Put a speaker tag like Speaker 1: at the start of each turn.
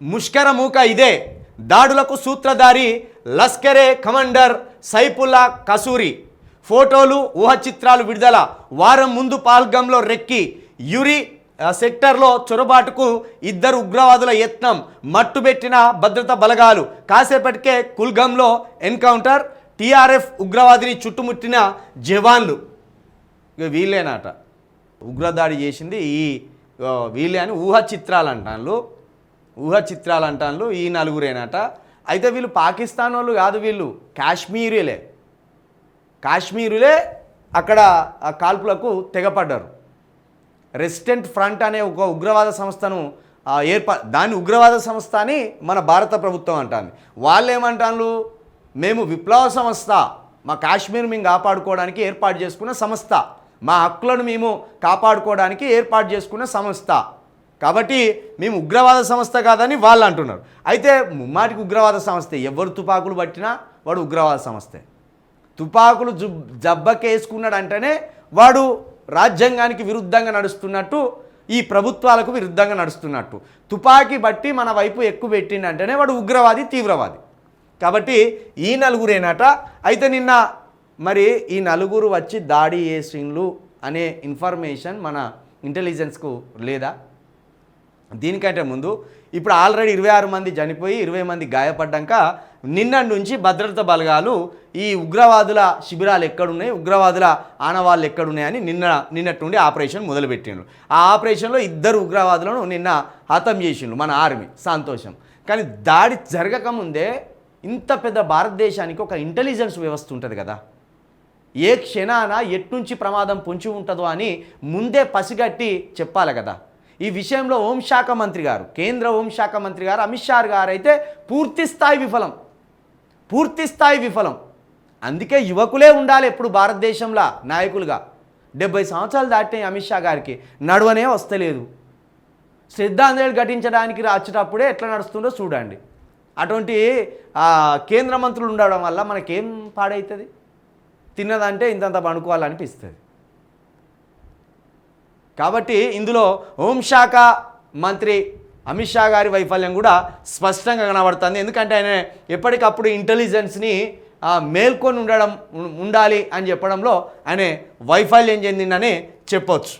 Speaker 1: ముష్కర మూక ఇదే. దాడులకు సూత్రధారి లస్కరే కమాండర్ సైపుల్లా కసూరి. ఫోటోలు ఊహచిత్రాలు విడుదల వారం ముందు పాల్గంలో రెక్కి యురి సెక్టర్లో చొరబాటుకు ఇద్దరు ఉగ్రవాదుల యత్నం మట్టుబెట్టిన భద్రతా బలగాలు. కాసేపటికే కుల్గంలో ఎన్కౌంటర్ టీఆర్ఎఫ్ ఉగ్రవాదిని చుట్టుముట్టిన జవాన్లు. ఇక వీళ్ళేనాట? ఉగ్రదాడి చేసింది ఈ వీళ్ళే అని ఊహ చిత్రాలు అంటాను ఊహ చిత్రాలు అంటాను ఈ నలుగురేనట. అయితే వీళ్ళు పాకిస్తాన్ వాళ్ళు కాదు వీళ్ళు కాశ్మీరీలే. కాశ్మీరులే అక్కడ ఆ కాల్పులకు తెగపడ్డారు. రెసిడెంట్ ఫ్రంట్ అనే ఒక ఉగ్రవాద సంస్థను ఆ, ఏర్పా దాన్ని ఉగ్రవాద సంస్థ అని మన భారత ప్రభుత్వం అంటాను వాళ్ళు ఏమంటారు మేము విప్లవ సంస్థ మా కాశ్మీర్ మేము కాపాడుకోవడానికి ఏర్పాటు చేసుకున్న సంస్థ. మా హక్కులను మేము కాపాడుకోవడానికి ఏర్పాటు చేసుకున్న సంస్థ. కాబట్టి మేము ఉగ్రవాద సంస్థ కాదని వాళ్ళు అంటున్నారు. అయితే ముమ్మాటికి ఉగ్రవాద సంస్థ. ఎవరు తుపాకులు పట్టినా వాడు ఉగ్రవాద సంస్థే. తుపాకులు జు జబ్బకేసుకున్నాడు అంటేనే వాడు రాజ్యాంగానికి విరుద్ధంగా నడుస్తున్నట్టు ఈ ప్రభుత్వాలకు విరుద్ధంగా నడుస్తున్నట్టు. తుపాకీ బట్టి మన వైపు ఎక్కువ పెట్టిండంటేనే వాడు ఉగ్రవాది తీవ్రవాది. కాబట్టి ఈ నలుగురేనట. అయితే నిన్న మరి ఈ నలుగురు వచ్చి దాడి చేసిండ్లు అనే ఇన్ఫర్మేషన్ మన ఇంటెలిజెన్స్కు లేదా? దీనికంటే ముందు ఇప్పుడు ఆల్రెడీ ఇరవై ఆరు మంది చనిపోయి ఇరవై మంది గాయపడ్డాక నిన్న నుంచి భద్రతా బలగాలు ఈ ఉగ్రవాదుల శిబిరాలు ఎక్కడున్నాయి ఉగ్రవాదుల ఆనవాళ్ళు ఎక్కడున్నాయని నిన్న నిన్నట్టుండి ఆపరేషన్ మొదలుపెట్టిండ్రు. ఆ ఆపరేషన్లో ఇద్దరు ఉగ్రవాదులను నిన్న హతం చేసిండ్రు మన ఆర్మీ. సంతోషం. కానీ దాడి జరగకముందే ఇంత పెద్ద భారతదేశానికి ఒక ఇంటెలిజెన్స్ వ్యవస్థ ఉంటుంది కదా. ఏ క్షణాన ఎట్నుంచి ప్రమాదం పొంచి ఉంటుందో అని ముందే పసిగట్టి చెప్పాలి కదా. ఈ విషయంలో హోంశాఖ మంత్రి గారు కేంద్ర హోంశాఖ మంత్రి గారు అమిత్ షా గారు అయితే పూర్తి స్థాయి విఫలం పూర్తిస్థాయి విఫలం. అందుకే యువకులే ఉండాలి ఎప్పుడు భారతదేశంలో నాయకులుగా. డెబ్బై సంవత్సరాలు దాటినాయి అమిత్ షా గారికి నడవనే వస్తలేదు. శ్రద్ధాంజలి ఘటించడానికి రాచేటప్పుడే ఎట్లా నడుస్తుందో చూడండి. అటువంటి కేంద్ర మంత్రులు ఉండడం వల్ల మనకేం పాడవుతుంది తిన్నదంటే ఇంతంత పండుకోవాలనిపిస్తుంది కాబట్టి ఇందులో హోంశాఖ మంత్రి అమిత్ షా గారి వైఫల్యం కూడా స్పష్టంగా కనబడుతుంది. ఎందుకంటే ఆయన ఎప్పటికప్పుడు ఇంటెలిజెన్స్ని మేల్కొని ఉండడం ఉండాలి అని చెప్పడంలో ఆయన వైఫల్యం చెందిందని చెప్పొచ్చు.